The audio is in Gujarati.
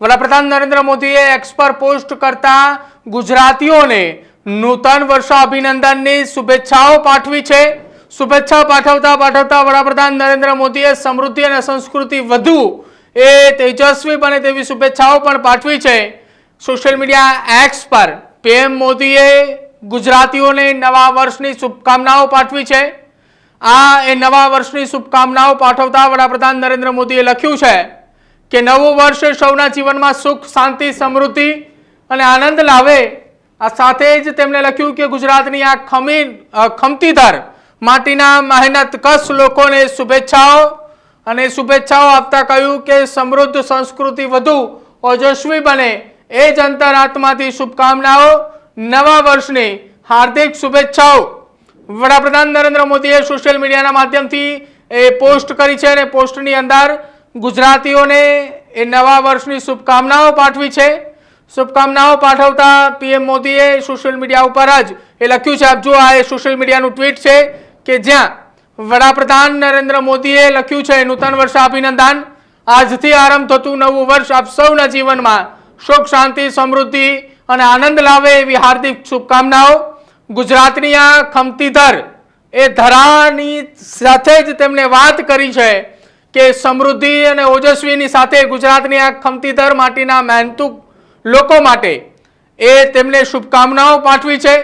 વડાપ્રધાન નરેન્દ્ર મોદીએ એક્સ પર પોસ્ટ કરતા ગુજરાતીઓને નૂતન વર્ષ અભિનંદનની શુભેચ્છાઓ પાઠવી છે. શુભેચ્છા પાઠવતા પાઠવતા વડાપ્રધાન નરેન્દ્ર મોદીએ સમૃદ્ધિ અને સંસ્કૃતિ વધુ એ તેજસ્વી બને તેવી શુભેચ્છાઓ પણ પાઠવી છે. સોશિયલ મીડિયા એક્સ પર પીએમ મોદીએ ગુજરાતીઓને નવા વર્ષની શુભકામનાઓ પાઠવી છે. આ એ નવા વર્ષની શુભકામનાઓ પાઠવતા વડાપ્રધાન નરેન્દ્ર મોદીએ લખ્યું છે. કે નવું વર્ષ સૌના જીવનમાં સુખ, શાંતિ, સમૃદ્ધિ અને આનંદ લાવે. આ સાથે જ તેમણે લખ્યું કે ગુજરાતની આ ખમી ખમતીદાર માટીના મહેનત કશ લોકોને શુભેચ્છાઓ અને શુભેચ્છાઓ આપતા કહ્યું કે સમૃદ્ધ સંસ્કૃતિ વધુ ઓજસ્વી બને. એ જ અંતરાત્માથી શુભકામનાઓ, નવા વર્ષની હાર્દિક શુભેચ્છાઓ. વડાપ્રધાન નરેન્દ્ર મોદીએ સોશિયલ મીડિયાના માધ્યમથી એ પોસ્ટ કરી છે અને પોસ્ટની અંદર ગુજરાતીઓને એ નવા વર્ષની શુભકામનાઓ પાઠવી છે. શુભકામનાઓ પાઠવતા પીએમ મોદીએ સોશિયલ મીડિયા ઉપર જ એ લખ્યું છે. આપ જુઓ, આ એ સોશિયલ મીડિયાનું ટ્વીટ છે કે જ્યાં વડાપ્રધાન નરેન્દ્ર મોદીએ લખ્યું છે, નૂતન વર્ષ અભિનંદન. આજથી આરંભ થતું નવું વર્ષ આપ સૌના જીવનમાં સુખ, શાંતિ, સમૃદ્ધિ અને આનંદ લાવે એવી હાર્દિક શુભકામનાઓ. ગુજરાતની આ ખમતીધર એ ધરાની સાથે જ તેમણે વાત કરી છે કે સમૃદ્ધિ અને ઓજસ્વીની સાથે ગુજરાતની આ ખમતીધર માટીના મહેનતુ લોકો માટે એ તેમને શુભકામનાઓ પાઠવી છે.